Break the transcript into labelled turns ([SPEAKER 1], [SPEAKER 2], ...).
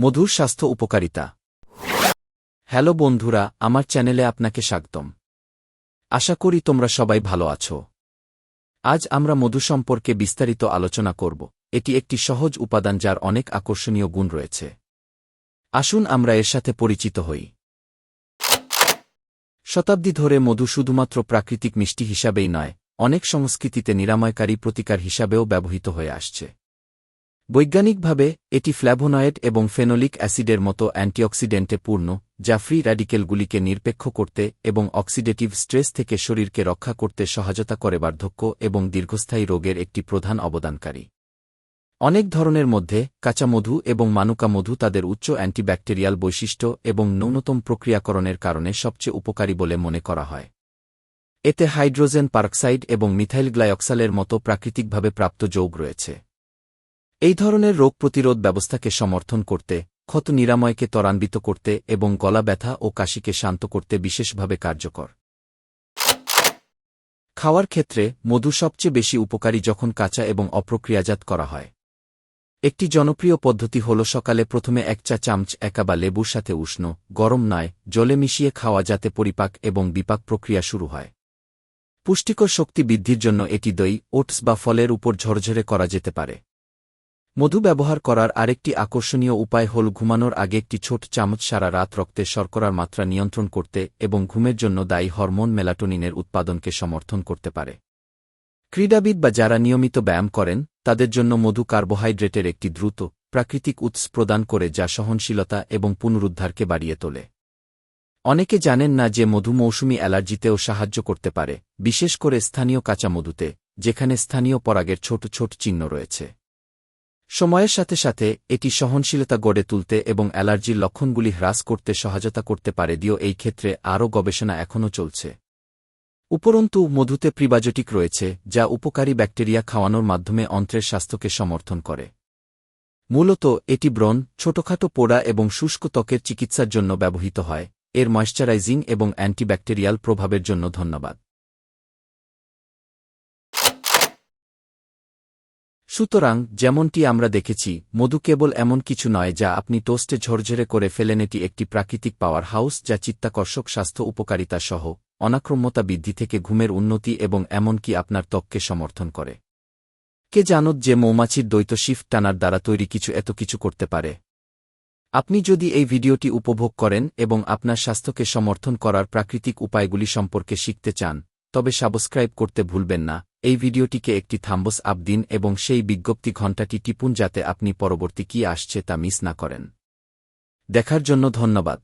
[SPEAKER 1] মধুর স্বাস্থ্য উপকারিতা। হ্যালো বন্ধুরা, আমার চ্যানেলে আপনাকে স্বাগতম। আশা করি তোমরা সবাই ভালো আছো। আজ আমরা মধু সম্পর্কে বিস্তারিত আলোচনা করব। এটি একটি সহজ উপাদান যার অনেক আকর্ষণীয় গুণ রয়েছে। আসুন আমরা এর সাথে পরিচিত হই। শতাব্দী ধরে মধু শুধুমাত্র প্রাকৃতিক মিষ্টি হিসাবেই নয়, অনেক সংস্কৃতিতে নিরাময়কারী প্রতিকার হিসাবেও ব্যবহৃত হয়ে আসছে। বৈজ্ঞানিকভাবে, এটি ফ্ল্যাভোনয়েড এবং ফেনোলিক অ্যাসিডের মতো অ্যান্টিঅক্সিডেন্টে পূর্ণ, যা ফ্রি র্যাডিকেলগুলিকে নিরপেক্ষ করতে এবং অক্সিডেটিভ স্ট্রেস থেকে শরীরকে রক্ষা করতে সহায়তা করে বার্ধক্য এবং দীর্ঘস্থায়ী রোগের একটি প্রধান অবদানকারী। অনেক ধরনের মধ্যে কাঁচা মধু এবং মানুকা মধু তাদের উচ্চ অ্যান্টিব্যাকটেরিয়াল বৈশিষ্ট্য এবং ন্যূনতম প্রক্রিয়াকরণের কারণে সবচেয়ে উপকারী বলে মনে করা হয়। এতে হাইড্রোজেন পারক্সাইড এবং মিথাইল গ্লাইঅক্সালের মতো প্রাকৃতিকভাবে প্রাপ্ত যৌগ রয়েছে। এই ধরনের রোগ প্রতিরোধ ব্যবস্থাকে সমর্থন করতে, ক্ষত নিরাময়কে ত্বরান্বিত করতে এবং গলা ব্যথা ও কাশিকে শান্ত করতে বিশেষভাবে কার্যকর। খাওয়ার ক্ষেত্রে মধু সবচেয়ে বেশি উপকারী যখন কাঁচা এবং অপ্রক্রিয়াজাত করা হয়। একটি জনপ্রিয় পদ্ধতি হল সকালে প্রথমে এক চা চামচ একা বা লেবুর সাথে উষ্ণ, গরম নয়, জলে মিশিয়ে খাওয়া যাতে পরিপাক এবং বিপাক প্রক্রিয়া শুরু হয়। পুষ্টিকর শক্তি বৃদ্ধির জন্য এটি দই, ওটস বা ফলের উপর ঝরঝরে করা যেতে পারে। মধু ব্যবহার করার আরেকটি আকর্ষণীয় উপায় হল ঘুমানোর আগে একটি ছোট চামচ সারা রাত রক্তে শর্করার মাত্রা নিয়ন্ত্রণ করতে এবং ঘুমের জন্য দায়ী হরমোন মেলাটোনিনের উৎপাদনকে সমর্থন করতে পারে। ক্রীড়াবিদ বা যারা নিয়মিত ব্যায়াম করেন, তাদের জন্য মধু কার্বোহাইড্রেটের একটি দ্রুত, প্রাকৃতিক উৎস প্রদান করে যা সহনশীলতা এবং পুনরুদ্ধারকে বাড়িয়ে তোলে। অনেকে জানেন না যে মধু মৌসুমি অ্যালার্জিতেও সাহায্য করতে পারে, বিশেষ করে স্থানীয় কাঁচা মধুতে যেখানে স্থানীয় পরাগের ছোট ছোট চিহ্ন রয়েছে। সময়ের সাথে সাথে, এটি সহনশীলতা গড়ে তুলতে এবং অ্যালার্জির লক্ষণগুলি হ্রাস করতে সহায়তা করতে পারে দিও এই ক্ষেত্রে আরও গবেষণা এখনও চলছে। উপরন্তু, মধুতে প্রিবায়োটিক রয়েছে, যা উপকারী ব্যাকটেরিয়া খাওয়ানোর মাধ্যমে অন্ত্রের স্বাস্থ্যকে সমর্থন করে। মূলত, এটি ব্রণ, ছোটখাটো পোড়া এবং শুষ্ক ত্বকের চিকিৎসার জন্য ব্যবহৃত হয়। এর ময়শ্চারাইজিং এবং অ্যান্টিব্যাকটেরিয়াল প্রভাবের জন্য ধন্যবাদ। সুতরাং, যেমনটি আমরা দেখেছি, মধু কেবল এমন কিছু নয় যা আপনি টোস্টে ঝরঝরে করে ফেলেন। এটি একটি প্রাকৃতিক পাওয়ার হাউস যা চিত্তাকর্ষক স্বাস্থ্য উপকারিতা সহ অনাক্রম্যতা বৃদ্ধি থেকে ঘুমের উন্নতি এবং এমনকি আপনার ত্বককে সমর্থন করে। কে জানত যে মৌমাছির দ্বৈত শিফট টানার দ্বারা তৈরি কিছু এত কিছু করতে পারে। আপনি যদি এই ভিডিওটি উপভোগ করেন এবং আপনার স্বাস্থ্যকে সমর্থন করার প্রাকৃতিক উপায়গুলি সম্পর্কে শিখতে চান তবে সাবস্ক্রাইব করতে ভুলবেন না। এই ভিডিওটিকে একটি থাম্বস আপ দিন এবং সেই বিজ্ঞপ্তি ঘণ্টাটি টিপুন যাতে আপনি পরবর্তী কি আসছে তা মিস না করেন। দেখার জন্য ধন্যবাদ।